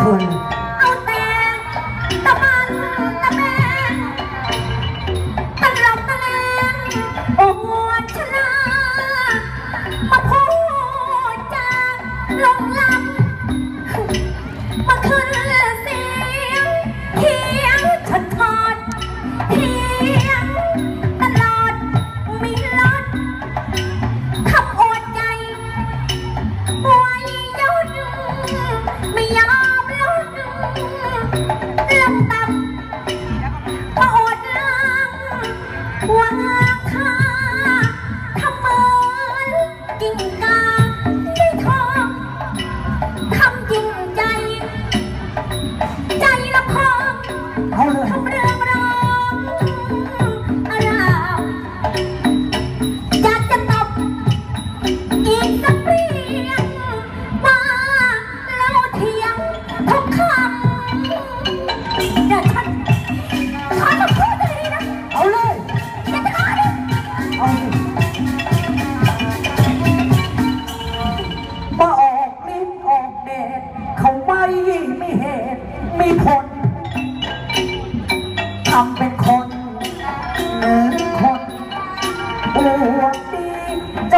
ชนเอาแต่ตะบันตะแบงตะลบตะแลงโอ้โหชนะมาพูดจาลงลำ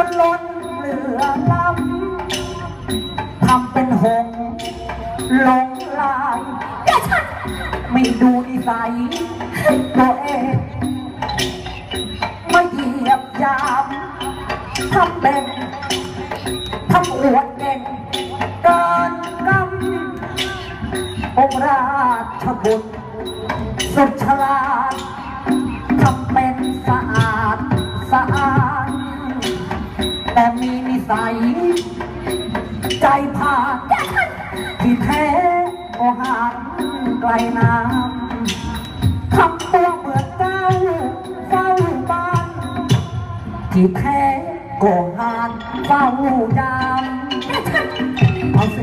จนล้นเหลือล้ำทำเป็นหงหลงลายเดี๋ยวฉันไม่ดูนิสัยตัวเองไม่เหยียบยามทำเป็นทำอวดเก่งเกินกำองราชบุตรสุดฉลาดทำเป็นสะอาดสะอาด แต่มีนิสัย ใจผาดที่แท้ก็ห่างไกลน้ำทำตัวเหมือนเจ้าเฝ้าบ้านที่แท้ก็ห่างเฝ้ายามเอาสิ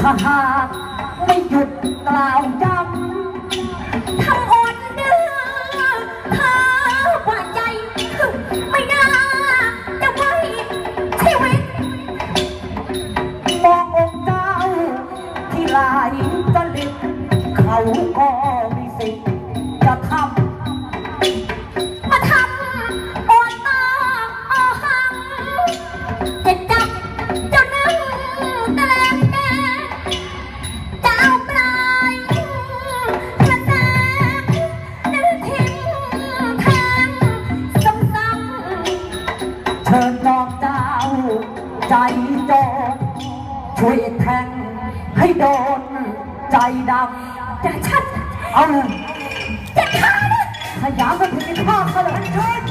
ถ้าหากไม่หยุดกล่าวย้ำทำอ โจรช่วยแทงให้โดนใจดๆอย่าชัดำเอาเลยจะฆ่านะขยามกันถึงในข้าเขาเลยเชิญ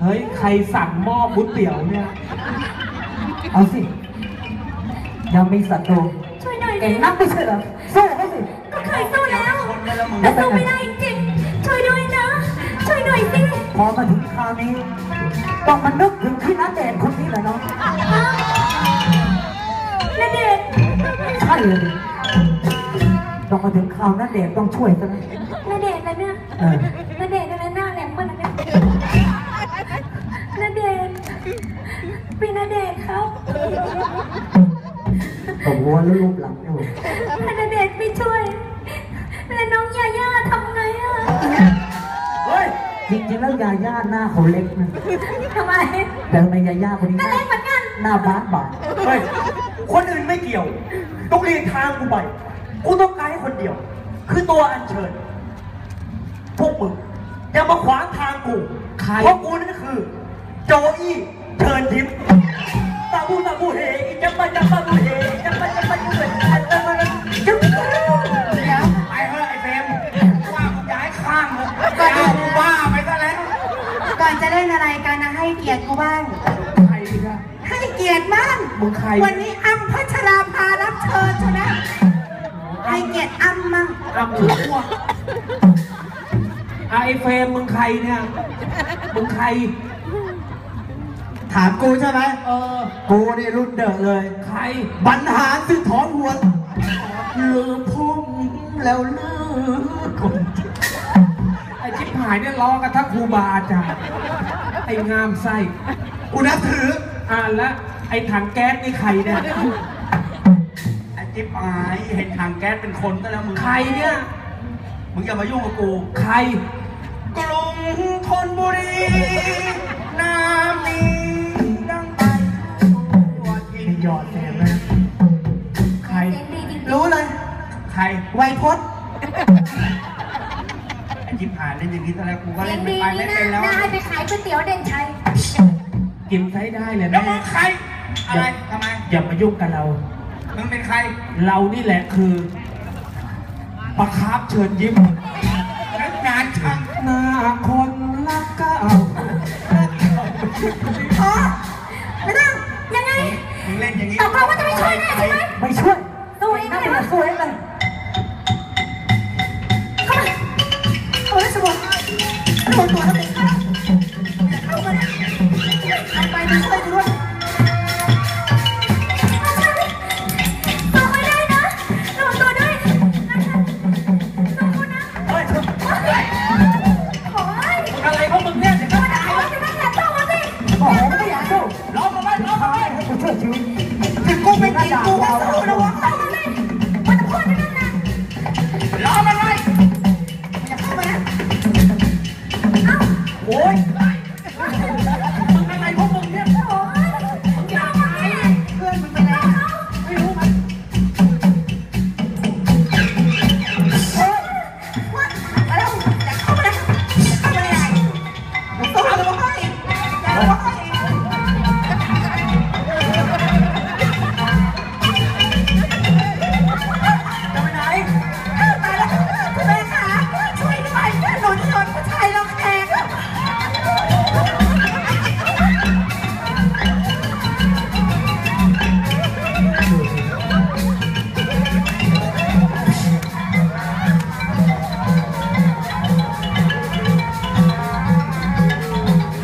เฮ้ย ใครสั่งหม้อก๋วยเตี๋ยวเนี่ย เอาสิ ยังมีศัตรูช่วยหน่อยเก่ดิงนักไม่ใช่เหรอสู้เขาสิก็เคยสู้แล้วแต่สู้ไม่ได้จริง ช่วยหน่อยสิพอมาถึงคราวนี้ ต้องมานึกถึงพี่นัทเดชคนนี้แหละเนาะฮะนาเดชน์ใช่เลยดิต้องมาถึงคราวนัทเดชต้องช่วยซะนะนาเดชน์อะไรเนี่ยเออนาเดชน์อะไรหน้าแหลมมันนะนาเดชน์เป็นนาเดชน์ครับผมหัวแล้วรูปหลังอยู่ถ้านาเดช จริงๆแล้วยาย่าหน้าเขาเล็กนะ ทำไมแต่ทำไมยาย่าคนนี้ก็เล็กเหมือนกัน หน้าบานบานเฮ้ยคนอื่นไม่เกี่ยว ต้องเรียนทางกูไป กูต้องการให้คนเดียว คือตัวอัญเชิญ พวกมึงอย่ามาขวางทางกู ใคร เพราะกูนั่นคือ โจอี้เชิญยิ้มตาบูตาบูเฮอีจับปะจับปะบูเฮอีจับปะจับ เล่นอะไรกันนะให้เกียรติกูบ้าง ใครดีนะให้เกียรติบ้างมึงใคร วันนี้อ้ำพัชราภารับเชิญใช่ไหมให้เกียรติอ้อ้าวมึงอ้วกอะไอ้เฟรมมึงใครเนี่ย มึงใคร ถามกูใช่ไหม เออ กูนี่รุ่นเดอะเลย ใคร บรรหารซึ่งถอนหัวลืมพุ่มแล้วลืมคนไอ้ชิบหายเนี่ยล้อกันทั้งครูบาอาจารย์ ไอ้งามไส้กูนับถือ อ่านละไอ้ถังแก๊สนี่ใครเนี่ยไอ้จิ๊บหายเห็นถังแก๊สเป็นคนก็แล้วมึงใครเนี่ย มึงอย่ามายุ่งกับกูใคร กรุงธนบุรีน้ำนี้ดังไปทั่วทินหยอดแสงนะใครเสียงดีจริงรู้เลย ใคร ไวยพจน์ ไอ้จิ๊บหายเล่นอย่างนี้ซะแล้วกูก็เสีเล่ยนงไม่ดีไปไม่นะเป็นแล้วน่าให้ไปขายก๋วยเตี๋ยวเด่นชัยกินใช้ได้เลยแล้วแม่มึงใคร อะไรทำไม อย่ามายุ่งกับเรา มึงเป็นใคร เรานี่แหละคือประคับเชิญยิ้มงานช่างหน้าคนรักเก่าอ๋อไม่ต้องยังไงมึงเล่นอย่างนี้ตกลงว่าจะไม่ช่วยแน่ใช่ไหมไม่ช่วย ตัวเองนั่ก็นเลยแหละว่าสวยเลยเราชดตัวทำไมข้าเข้ามอาไปไปช่วยด้วย เฮ้ยอะไรพวกมึงเนี่ยบอกแล้วไม่อยากสู้ร้องมาบ้านร้องมาบ้านให้กูช่วยชีวิตถึงกูเป็นหญิงกูก็สู้นะวะ